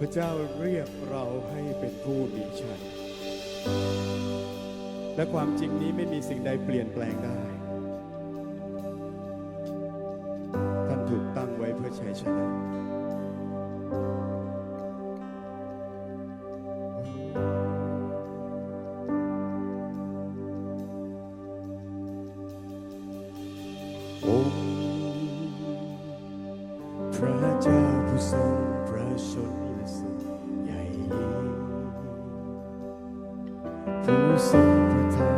พระเจ้าเรียกเราให้เป็นผู้มีชัย และความจริงนี้ไม่มีสิ่งใดเปลี่ยนแปลงได้ ท่านถูกตั้งไว้เพื่อชัยชนะ through the time.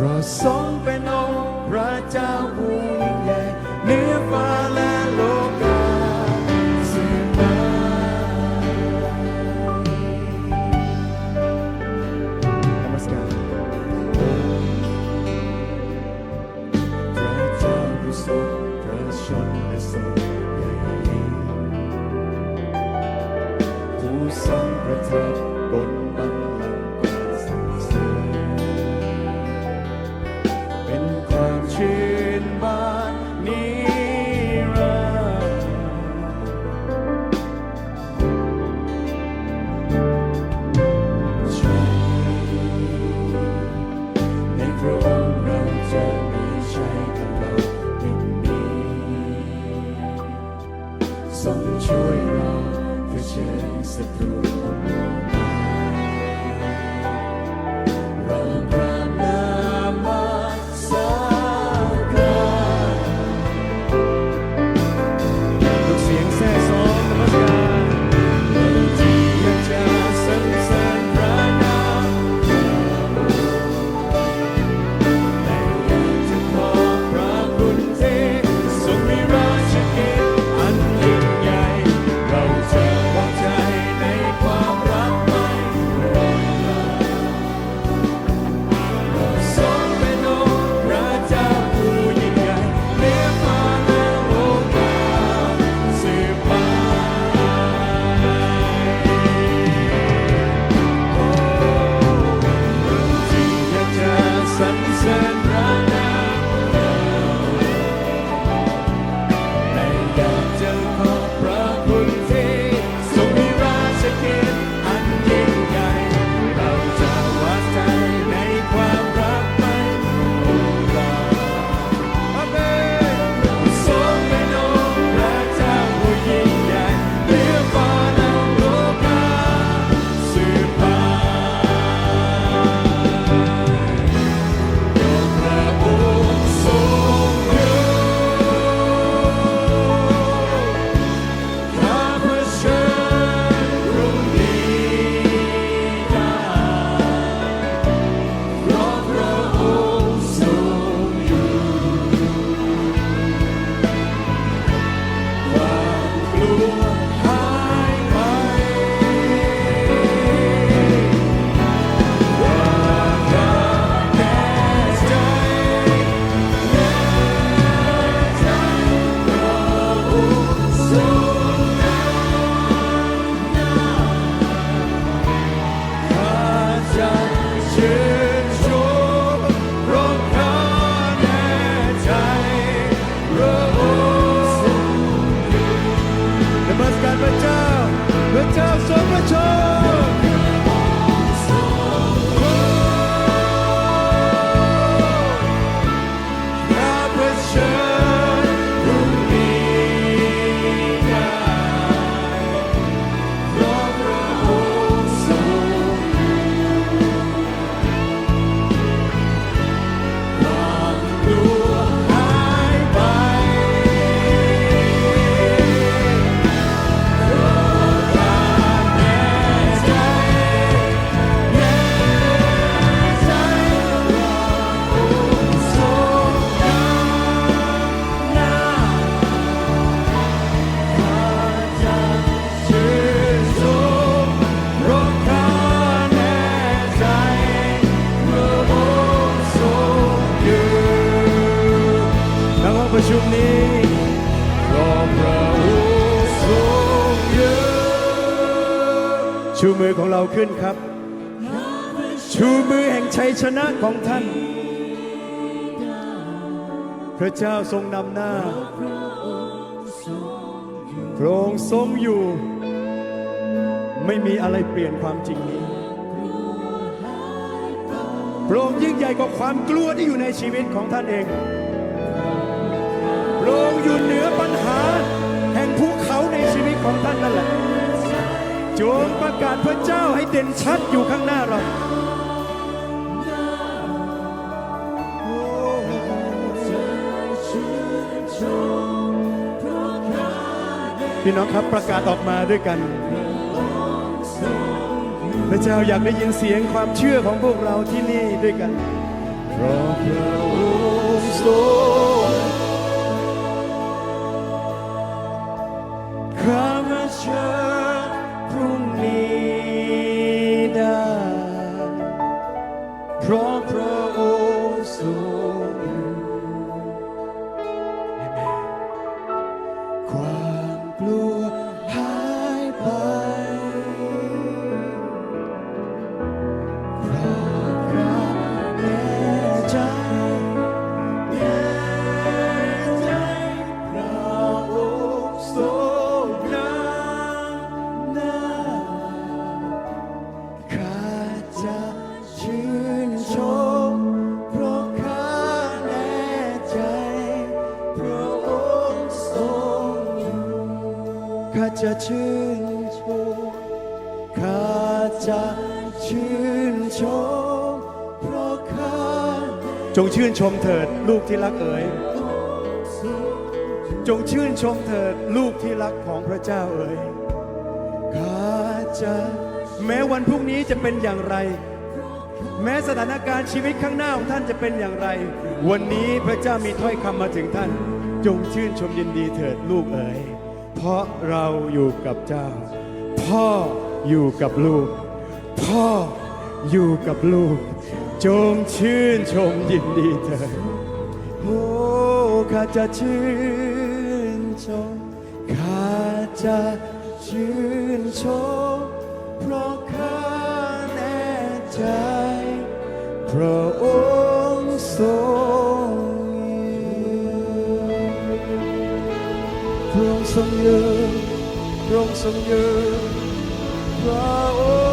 พระทรงเป็นองค์พระเจ้าผู้ ชูมือของเราขึ้นครับ ชูมือแห่งชัยชนะของท่าน พระเจ้าทรงนำหน้า พระองค์ทรงอยู่ ไม่มีอะไรเปลี่ยนความจริงนี้ พระองค์ยิ่งใหญ่กว่าความกลัวที่อยู่ในชีวิตของท่านเอง พระองค์อยู่เหนือปัญหา แห่งภูเขาในชีวิตของท่านนั่นแหละ จงประกาศพระเจ้าให้เด่นชัดอยู่ข้างหน้าเราพี่น้องครับประกาศออกมาด้วยกัน พระเจ้าอยากได้ยินเสียงความเชื่อของพวกเราที่นี่ด้วยกันพระพระองค์ทรงข้ามาเชิญ เพ จะชื่นชมข้าจะชื่นชมเพราะข้าจงชื่นชมเถิดลูกที่รักเอ๋ยจงชื่นชมเถิดลูกที่รักของพระเจ้าเอ๋ยข้าจะแม้วันพรุ่งนี้จะเป็นอย่างไร แม้สถานการณ์ชีวิตข้างหน้าของท่านจะเป็นอย่างไร วันนี้พระเจ้ามีถ้อยคำมาถึงท่าน จงชื่นชมยินดีเถิดลูกเอ๋ย เพราะเราอยู่กับเจ้า พ่ออยู่กับลูก พ่ออยู่กับลูก จงชื่นชมยินดีเถิดโอ้ข้าจะชื่นชมข้าจะชื่นชม อยู่พระองค์ทรงยู่พระองค์ทรง